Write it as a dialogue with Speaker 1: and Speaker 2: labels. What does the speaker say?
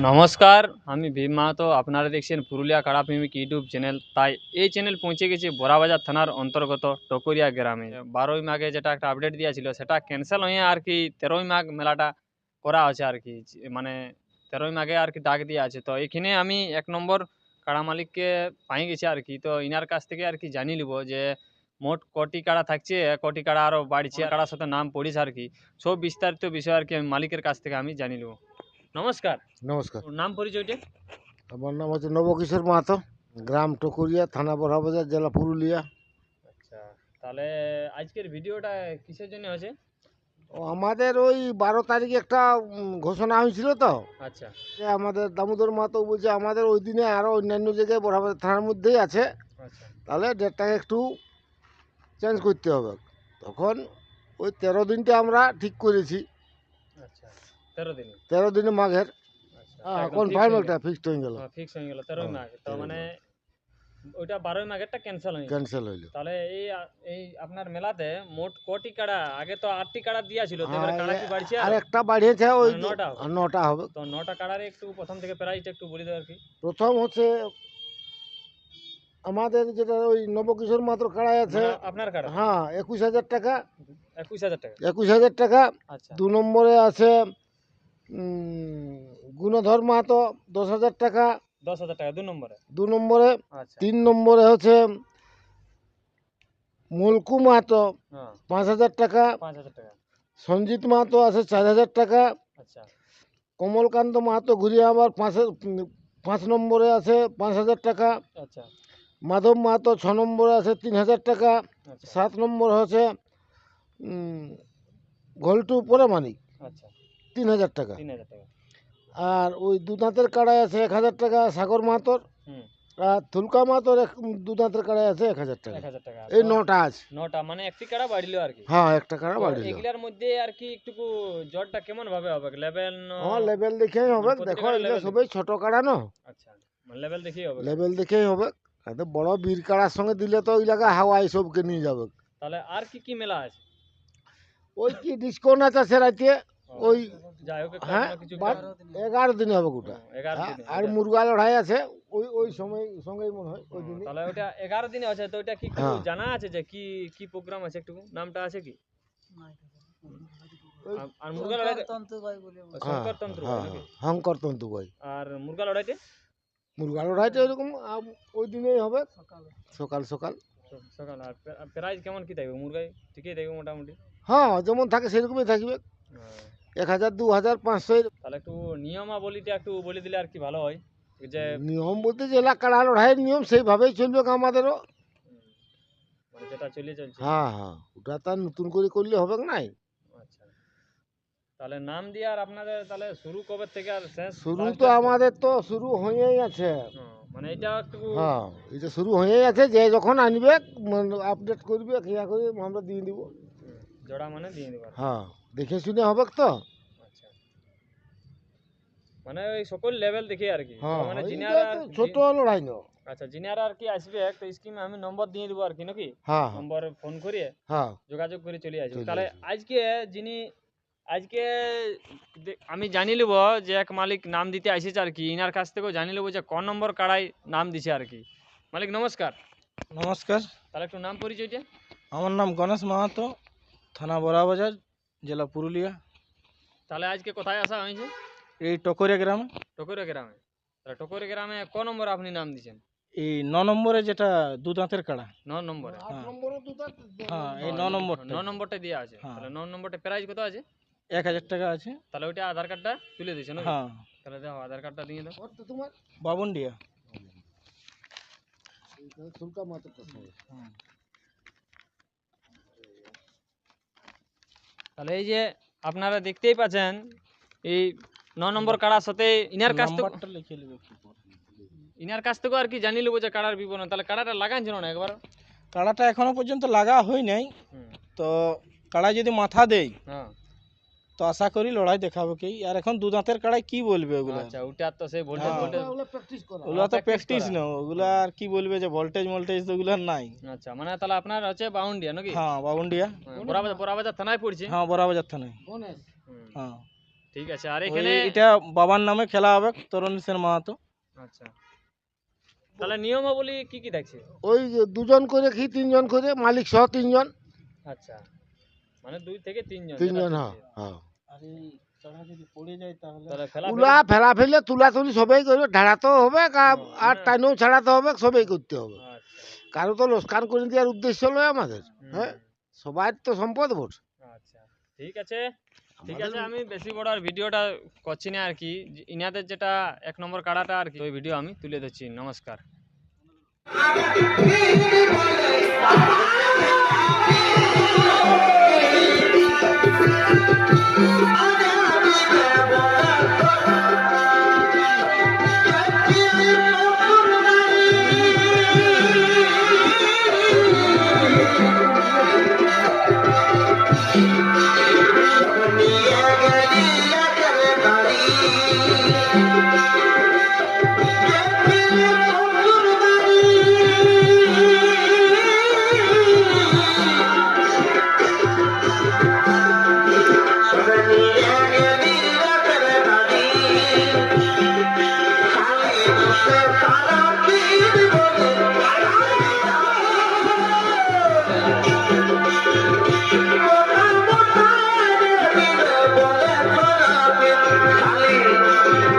Speaker 1: নমস্কার, আমি ভীম মাহাতো। আপনারা দেখছেন পুরুলিয়া কাড়া প্রেমিক ইউটিউব চ্যানেল। তাই এই চ্যানেল পৌঁছে গেছে বোরাবাজার থানার অন্তর্গত টকরিয়া গ্রামে। বারোই মাঘে যেটা একটা আপডেট দিয়েছিল, সেটা ক্যান্সেল হয়ে আর কি তেরোই মাঘ মেলাটা করা আছে আর কি। মানে তেরোই মাঘে আর কি ডাক দিয়ে আছে। তো এখানে আমি এক নম্বর কাড়া মালিককে পাই গেছি আর কি। তো ইনার কাছ থেকে আর কি জানিয়ে নিব যে, মোট কটি কাড়া থাকছে, কটি কাড়া আরও বাড়ছে, কাড়ার সাথে নাম পড়িছে আর কি। সব বিস্তারিত বিষয় আর কি মালিকের কাছ থেকে আমি জানিয়ে নেব। নমস্কার।
Speaker 2: নমস্কার।
Speaker 1: নাম পরিচয়টা?
Speaker 2: আমার নাম হচ্ছে নবকিশোর মাহাতো গ্রাম টকুরিয়া থানা বড়াবাজার জেলা পুরুলিয়া।
Speaker 1: আচ্ছা তাহলে আজকের ভিডিওটা কিসের জন্য হয়েছে?
Speaker 2: ও আমাদের ওই বারো তারিখে একটা ঘোষণা হয়েছিল তো।
Speaker 1: আচ্ছা।
Speaker 2: যে আমাদের দামোদর মাহাতো বলছে আমাদের ওই দিনে আরও অন্যান্য জায়গায় বড়াবাজার থানার মধ্যেই আছে।
Speaker 1: আচ্ছা।
Speaker 2: তাহলে ডেটটাকে একটু চেঞ্জ করতে হবে। তখন ওই তেরো দিনটা আমরা ঠিক করেছি।
Speaker 1: আচ্ছা। তেরো দিন।
Speaker 2: তেরো দিনে মাঘের কনফার্ম একটা ফিক্সড হয়ে গেল।
Speaker 1: ফিক্স হয়ে গেল। তেরোই
Speaker 2: হ্যাঁ,
Speaker 1: মাঘ তো মানে ওইটা বারোই মাঘেরটা ক্যান্সেল হয়ে
Speaker 2: ক্যান্সেল হইল।
Speaker 1: তাহলে এই এই আপনার মেলাতে মোট কটি কাড়া? আগে তো আটটি কাড়া দিয়া ছিল তো এবারে
Speaker 2: আর
Speaker 1: কাড়া কি বাড়ছে
Speaker 2: আর?
Speaker 1: আর
Speaker 2: একটা বাড়িয়েছে ওই
Speaker 1: মানে নটা হবে।
Speaker 2: নটা হবে।
Speaker 1: তো নটা কাড়ারে একটু প্রথম থেকে প্রাইসটা একটু বলে দেওয়ার কি।
Speaker 2: প্রথম হচ্ছে আমাদের যেটা ওই নবকিশোর মাত্র কাড়াই আছে।
Speaker 1: মানে আপনার কাড়া?
Speaker 2: হ্যাঁ একুশ হাজার টাকা।
Speaker 1: একুশ হাজার টাকা।
Speaker 2: একুশ হাজার টাকা।
Speaker 1: আচ্ছা।
Speaker 2: দু নম্বরে আছে গুণধর মাহাতো দশ হাজার টাকা
Speaker 1: দশ হাজার টাকা দু নম্বরে?
Speaker 2: দু নম্বরে
Speaker 1: আচ্ছা।
Speaker 2: তিন নম্বরে হচ্ছে মুলকু মাহাতো
Speaker 1: হ্যাঁ।
Speaker 2: পাঁচ হাজার টাকা
Speaker 1: পাঁচ হাজার টাকা।
Speaker 2: সঞ্জিত মাহাতো আছে চার হাজার টাকা
Speaker 1: আচ্ছা।
Speaker 2: কমলকান্ত মাহাতো ঘুরিয়ে আবার পাঁচ পাঁচ নম্বরে আছে পাঁচ হাজার টাকা
Speaker 1: আচ্ছা।
Speaker 2: মাধব মাহাতো ছ নম্বরে আছে তিন হাজার টাকা সাত নম্বর হচ্ছে ঘোলটু পরে মানিক।
Speaker 1: আচ্ছা।
Speaker 2: তিন হাজার টাকা।
Speaker 1: তিন হাজার টাকা।
Speaker 2: আর ওই দু দাঁতের কাড়াই আছে এক হাজার টাকা সাগর মাহাতোর।
Speaker 1: হুম।
Speaker 2: আর থুলকা মাহাতোর এক দু দাঁতের কাড়াই আছে এক হাজার টাকা।
Speaker 1: এক হাজার টাকা।
Speaker 2: এই
Speaker 1: তো
Speaker 2: নটা আছে।
Speaker 1: নটা মানে একটি কাড়া বাড়িলো আর কি।
Speaker 2: হ্যাঁ একটা কাড়া
Speaker 1: তো
Speaker 2: বাড়িল।
Speaker 1: এগুলার মধ্যে আর কি একটু জটটা কেমন ভাবে হবে? লেভেল
Speaker 2: হ্যাঁ লেভেল দেখেই হবে।
Speaker 1: প্রত্যেকটা
Speaker 2: দেখো এগুলো
Speaker 1: level
Speaker 2: সবাই ছোট কাড়া না?
Speaker 1: আচ্ছা মানে লেভেল দেখেই হবে।
Speaker 2: লেভেল দেখেই হবে। এত বড় বীর কাড়ার সঙ্গে দিলে তো ওই জায়গায় হাওয়াই সবকে নিয়ে যাবে।
Speaker 1: তাহলে আর কি কি মেলা আছে?
Speaker 2: ওই কি ডিসকাউন্ট আছে সে রাতে
Speaker 1: ও,
Speaker 2: ওই হ্যাঁ বাট এগারো দিনে হবে গোটা। হ্যাঁ,
Speaker 1: দিনে
Speaker 2: আর মুরগা লড়াই আছে ওই ওই সময় সঙ্গেই মনে হয় ওই
Speaker 1: ও, তাহলে ওটা এগারো দিনে আছে তো ওটা কি
Speaker 2: হ্যাঁ।
Speaker 1: জানা আছে যে কি কি প্রোগ্রাম আছে একটু? নামটা আছে কি? আর- আর মুরগা লড়াইতে ও,
Speaker 2: হ্যাঁ
Speaker 1: শঙ্কর তন্ত্র
Speaker 2: হ্যাঁ
Speaker 1: নাকি?
Speaker 2: হংকর তন্তু
Speaker 1: আর মুরগা লড়াইতে?
Speaker 2: মুরগা লড়াইটা ওইরকম আম- ওই দিনেই হবে। সকাল। সকাল
Speaker 1: সকাল। আর প্রা- আর প্রাইস কেমন কি থাকবে? মুরগাই ঠিকই থাকবে মোটামুটি?
Speaker 2: হ্যাঁ যেমন থাকে সেরকমই থাকবে।
Speaker 1: হ্যাঁ।
Speaker 2: এক হাজার দু হাজার পাঁচশো
Speaker 1: তাহলে একটু নিয়মাবলীটা একটু বলে দিলে আর কি ভালো হয়। যে
Speaker 2: নিয়ম বলতে যে এলাকার লড়াইয়ের নিয়ম সেইভাবেই চলবে আমাদেরও।
Speaker 1: মানে যেটা চলে চলছে।
Speaker 2: হ্যাঁ হ্যাঁ ওটা তো নতুন করে করলে হবে নাই?
Speaker 1: আচ্ছা। তাহলে নাম দিয়ে আর আপনাদের তাহলে শুরু কবে থেকে আর শেষ?
Speaker 2: শুরু তো আমাদের তো শুরু হয়েই আছে।
Speaker 1: মানে এটা একটু
Speaker 2: হ্যাঁ এটা শুরু হয়েই আছে যে যখন আনবে আপডেট করবে ইয়া করে আমরা দিয়ে দিব।
Speaker 1: জোড়া মানে দিয়ে দেবার
Speaker 2: হ্যাঁ। দেখে শুনে হবে তো।
Speaker 1: আচ্ছা। মানে ওই সকল লেভেল দেখে আর কি।
Speaker 2: হ্যাঁ
Speaker 1: মানে আর
Speaker 2: ছোট লড়াই না
Speaker 1: আচ্ছা জিনার আর কি আসবে একটা স্কিমে আমি নম্বর দিয়ে দিব আর কি নাকি?
Speaker 2: হ্যাঁ
Speaker 1: নম্বর ফোন করিয়ে
Speaker 2: হ্যাঁ।
Speaker 1: যোগাযোগ করে চলে আসবে। তাহলে আজকে যিনি আজকে আমি জানি নেব যে এক মালিক নাম দিতে আসেছে আর কি। ইনার কাছ থেকেও জানি নেব যে ক নম্বর কাড়াই নাম দিছে আর কি। মালিক নমস্কার।
Speaker 3: নমস্কার।
Speaker 1: তাহলে একটু নাম পরিচয়টা?
Speaker 3: আমার নাম গণেশ মাহাতো থানা বড়াবাজার জেলা পুরুলিয়া।
Speaker 1: তাহলে আজকে কোথায় আসা হয়েছে?
Speaker 3: এই টকরিয়া গ্রামে।
Speaker 1: টকরে গ্রামে। তাহলে টকরে গ্রামে ক নম্বর আপনি নাম দিছেন
Speaker 3: এই ন নম্বরে যেটা দু দাঁতের কাড়া।
Speaker 1: ন নম্বরে।
Speaker 3: হ্যাঁ। হ্যাঁ এই ন নম্বরটা
Speaker 1: ন নম্বরটা দেওয়া আছে।
Speaker 3: হ্যাঁ।
Speaker 1: তাহলে ন নম্বরটা প্রাইস কত আছে?
Speaker 3: এক হাজার টাকা আছে।
Speaker 1: তাহলে ওইটা আধার কার্ডটা তুলে দিয়েছে নাকি?
Speaker 3: হ্যাঁ।
Speaker 1: তাহলে দাও আধার কার্ডটা দিয়ে দাও।
Speaker 2: তোমার
Speaker 3: বাবুন্ডিয়া।
Speaker 2: শুল্কা মাত্র কথা হবে।
Speaker 1: তাহলে এই যে আপনারা দেখতেই পাচ্ছেন এই ন নম্বর কাড়ার সাথে ইনার কাছ থেকে। ইনার কাছ থেকে আর কি জানি নেব যে কাড়ার বিবরণ। তাহলে কাড়াটা লাগানছিল না একবার?
Speaker 3: কাড়াটা এখনও পর্যন্ত লাগা হয় নাই। তো কাড়া যদি মাথা দেয়
Speaker 1: হ্যাঁ।
Speaker 3: তো আশা করি লড়াই দেখাবে কি আর এখন দু দাঁতের কাড়াই কি বলবে ওগুলো?
Speaker 1: আচ্ছা ওটা তো সেই ভোল্টেজ
Speaker 3: হ্যাঁ।
Speaker 1: ভোল্টেজ
Speaker 2: ওগুলো practice করা।
Speaker 3: ওগুলো তো প্র্যাকটিস। না ওগুলো আর কি বলবে যে ভোল্টেজ মোল্টেজ তো ওগুলো নাই।
Speaker 1: আচ্ছা মানে তাহলে আপনার আছে বাউন্ডিয়া নাকি?
Speaker 3: হ্যাঁ বাবুন্ডিয়া
Speaker 1: হ্যাঁ, বড়াবাজার বড়াবাজার থানায় পড়ছে?
Speaker 3: হ্যাঁ বড়াবাজার থানায়। হ্যাঁ।
Speaker 1: ঠিক আছে আর এখানে
Speaker 3: এটা বাবার নামে খেলা হবে তরুণ সেন মাহাতো।
Speaker 1: আচ্ছা। তাহলে নিয়মাবলী কি কি থাকছে
Speaker 2: ওই দুজন করে কি তিনজন করে মালিক সহ তিনজন।
Speaker 1: আচ্ছা। মানে দুই থেকে তিনজন
Speaker 2: তিনজন হ্যাঁ হ্যাঁ।
Speaker 3: আর এই চড়া যদি পড়ে যায় তাহলে
Speaker 1: তাহলে ফেলা
Speaker 2: তুলা ফেলা ফেলে তুলা তুলি সবাই করবে ঢাড়াতেও হবে আর- আর। টাইনেও ছাড়াতে হবে সবাই করতে হবে।
Speaker 1: আচ্ছা
Speaker 2: কারও তো লোসকান করে দেওয়ার উদ্দেশ্য নয় আমাদের হ্যাঁ? সবার তো সম্পদ ভোট
Speaker 1: আচ্ছা ঠিক আছে। ঠিক আছে আমি বেশি বড় আর ভিডিওটা করছি না আর কি। ইনাদের যেটা এক নম্বর কাড়াটা আর কি ওই ভিডিও আমি তুলে দিচ্ছি নমস্কার।
Speaker 4: Ali.